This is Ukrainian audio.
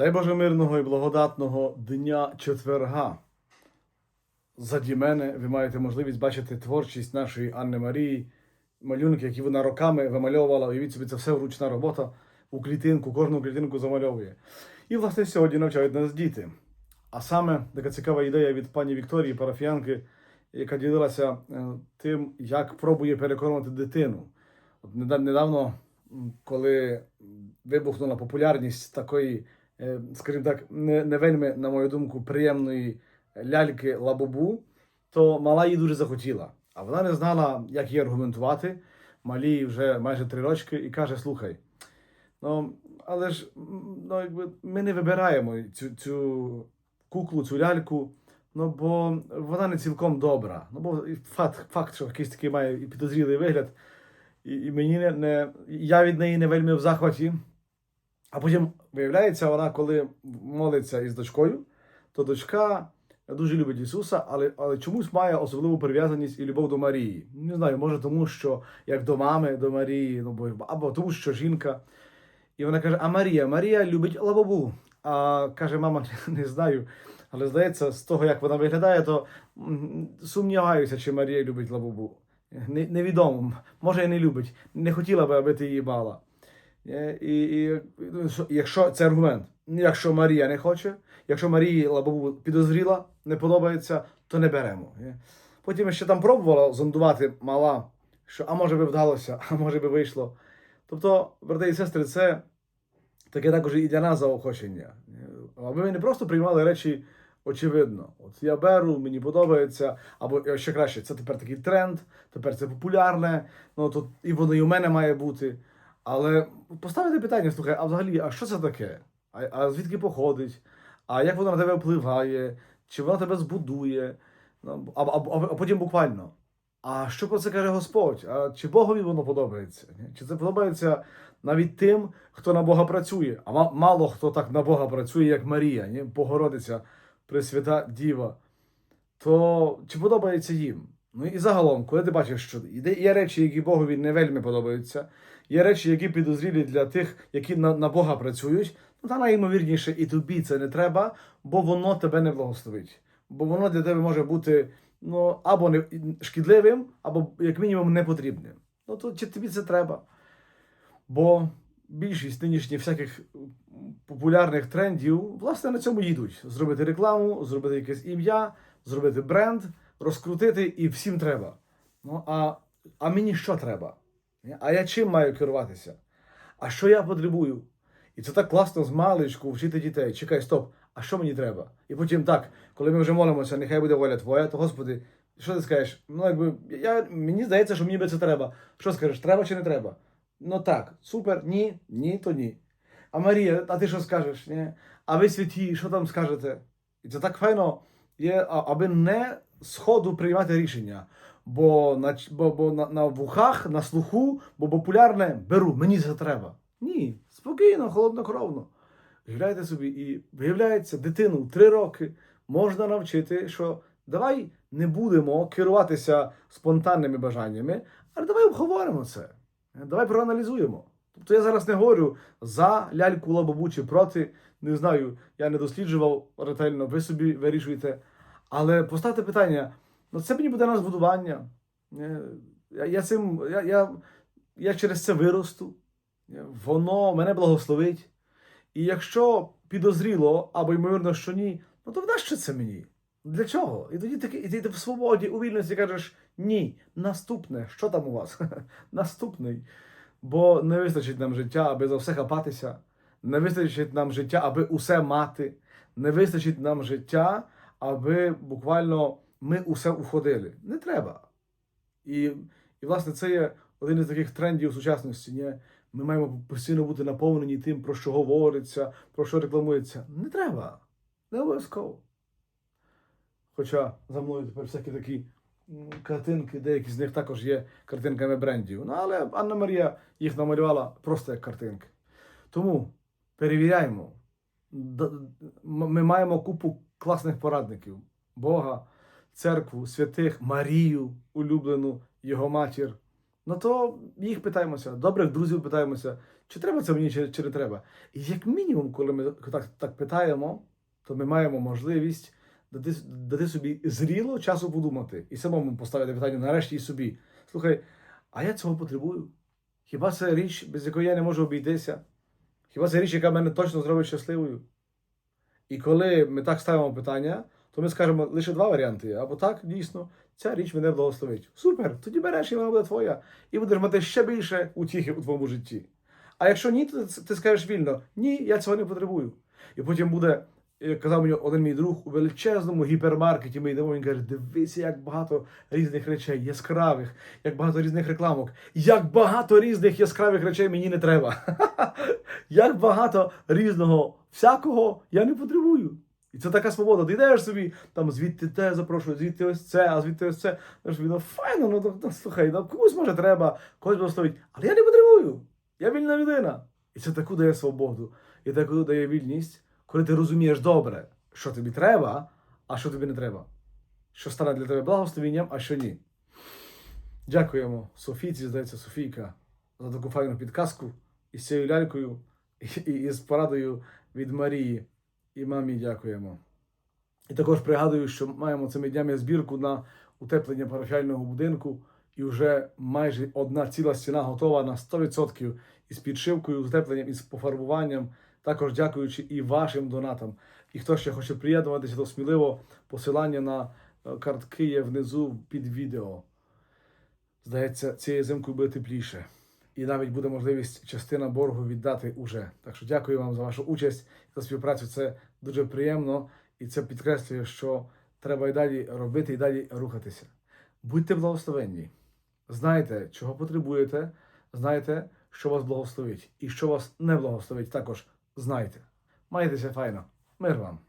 Дай Боже мирного і благодатного дня четверга. Заді мене ви маєте можливість бачити творчість нашої Анни Марії, малюнки, які вона роками вимальовувала. Уявіть собі, це все ручна робота у клітинку, кожну клітинку замальовує. І, власне, сьогодні навчають нас діти. А саме така цікава ідея від пані Вікторії, парафіянки, яка ділилася е, тим, як пробує переконувати дитину. От неда- недавно, коли вибухнула популярність такої, скажімо так, не, не вельми, на мою думку, приємної ляльки Лабубу, то мала її дуже захотіла. А вона не знала, як її аргументувати. Малій вже майже три рочки і каже: слухай, ну, але ж ну, якби, ми не вибираємо цю, цю куклу, цю ляльку. Ну, бо вона не цілком добра. Ну, бо факт, факт, що якийсь такий має і підозрілий вигляд, і, і мені не, не, я від неї не вельми в захваті. А потім виявляється, вона, коли молиться із дочкою, то дочка дуже любить Ісуса, але, але чомусь має особливу прив'язаність і любов до Марії. Не знаю, може тому, що як до мами, до Марії, ну, бо, або тому, що жінка. І вона каже: А Марія, Марія любить лавабу. А каже, мама, не знаю. Але здається, з того, як вона виглядає, то сумніваюся, чи Марія любить лабубу. Не, невідомо. Може, і не любить. Не хотіла би, аби ти її бала. І, і, ну, якщо це аргумент, якщо Марія не хоче, якщо Марії лабубу підозріла, не подобається, то не беремо. Потім ще там пробувала зондувати мала, що а може би вдалося, а може би вийшло. Тобто, брати і сестри, це таке також і для нас заохочення. Аби ми не просто приймали речі очевидно. От я беру, мені подобається, або е, ще краще, це тепер такий тренд, тепер це популярне, ну то і воно і у мене має бути. Але поставити питання, слухай, а взагалі, а що це таке? А, а звідки походить? А як воно на тебе впливає? Чи воно тебе збудує? А, а, а потім буквально. А що про це каже Господь? А чи Богові воно подобається? Чи це подобається навіть тим, хто на Бога працює? А мало хто так на Бога працює, як Марія, ні? Богородиця, Пресвята Діва. То чи подобається їм? Ну і загалом, коли ти бачиш, що є- речі, які Богові не вельми подобаються, є речі, які підозрілі для тих, які на, на Бога працюють, ну та найімовірніше і тобі це не треба, бо воно тебе не благословить. Бо воно для тебе може бути ну, або не, шкідливим, або як мінімум непотрібним. Ну то чи тобі це треба? Бо більшість нинішніх всяких популярних трендів, власне, на цьому їдуть. Зробити рекламу, зробити якесь ім'я, зробити бренд, розкрутити і всім треба. Ну, а, а мені що треба? А я чим маю керуватися? А що я потребую? І це так класно з маличку вчити дітей. Чекай, стоп, а що мені треба? І потім так, коли ми вже молимося, нехай буде воля твоя, то Господи, що ти скажеш? Ну, якби я, мені здається, що мені би це треба. Що скажеш, треба чи не треба? Ну так, супер, ні, ні, то ні. А Марія, а ти що скажеш? Ні? А ви святі, що там скажете? І це так файно є, аби не сходу приймати рішення. Бо на, бо, бо на, на вухах, на слуху, бо популярне беру, мені це треба. Ні, спокійно, холоднокровно. Уявляєте собі, і виявляється, дитину в три роки можна навчити, що давай не будемо керуватися спонтанними бажаннями, але давай обговоримо це. Давай проаналізуємо. Тобто я зараз не говорю за ляльку лабабу чи проти. Не знаю, я не досліджував ретельно, ви собі вирішуєте. Але поставте питання: ну це мені буде на збудування. Е, Я, я, цим, я, я, я через це виросту, Е, воно мене благословить. І якщо підозріло, або ймовірно, що ні, ну то нащо це мені? Для чого? І тоді таки, і ти в свободі, у вільності кажеш ні, наступне, що там у вас? Наступний. Бо не вистачить нам життя, аби за все хапатися, не вистачить нам життя, аби усе мати, не вистачить нам життя, аби буквально ми усе уходили. Не треба. І, і власне, це є один із таких трендів сучасності. Ні? Ми маємо постійно бути наповнені тим, про що говориться, про що рекламується. Не треба. Не обов'язково. Хоча за мною тепер всякі такі картинки, деякі з них також є картинками брендів. Ну, але Анна Марія їх намалювала просто як картинки. Тому перевіряємо. Ми маємо купу класних порадників: Бога, церкву, святих, Марію, улюблену, його матір. Ну то їх питаємося, добрих друзів питаємося, чи треба це мені, чи, чи не треба. І як мінімум, коли ми так, так питаємо, то ми маємо можливість дати, дати собі зріло часу подумати і самому поставити питання нарешті собі. Слухай, а я цього потребую? Хіба це річ, без якої я не можу обійтися? Хіба це річ, яка мене точно зробить щасливою? І коли ми так ставимо питання, то ми скажемо лише два варіанти. Або так, дійсно, ця річ мене благословить. Супер, тоді береш і вона буде твоя. І будеш мати ще більше утіхи у твоєму житті. А якщо ні, то ти скажеш вільно: ні, я цього не потребую. І потім буде, казав мені один мій друг, у величезному гіпермаркеті ми йдемо, він каже, дивися, як багато різних речей, яскравих, як багато різних рекламок, як багато різних яскравих речей мені не треба. Як багато різного всякого я не потребую. І це така свобода. Ти йдеш собі, там звідти те запрошую, звідти ось це, а звідти ось це. Собі, ну файно, ну, ну, ну слухай, ну комусь може треба, когось благословить. Але я не потребую. Я вільна людина. І це таку дає свободу. І таку дає вільність, коли ти розумієш добре, що тобі треба, а що тобі не треба. Що стане для тебе благословенням, а що ні. Дякуємо Софійці, здається, Софійка, за таку файну підказку із цією лялькою і, і з порадою від Марії. І мамі дякуємо. І також пригадую, що маємо цими днями збірку на утеплення парафіального будинку, і вже майже одна ціла стіна готова на 100% із підшивкою, з утепленням, із пофарбуванням. Також дякуючи і вашим донатам. І хто ще хоче приєднуватися, то сміливо посилання на е, картки є внизу під відео. Здається, цією зимкою буде тепліше. І навіть буде можливість частина боргу віддати уже. Так що дякую вам за вашу участь за співпрацю. Це дуже приємно, і це підкреслює, що треба і далі робити, і далі рухатися. Будьте благословенні. Знайте, чого потребуєте, знайте, що вас благословить, і що вас не благословить, також знайте. Майтеся файно. Мир вам!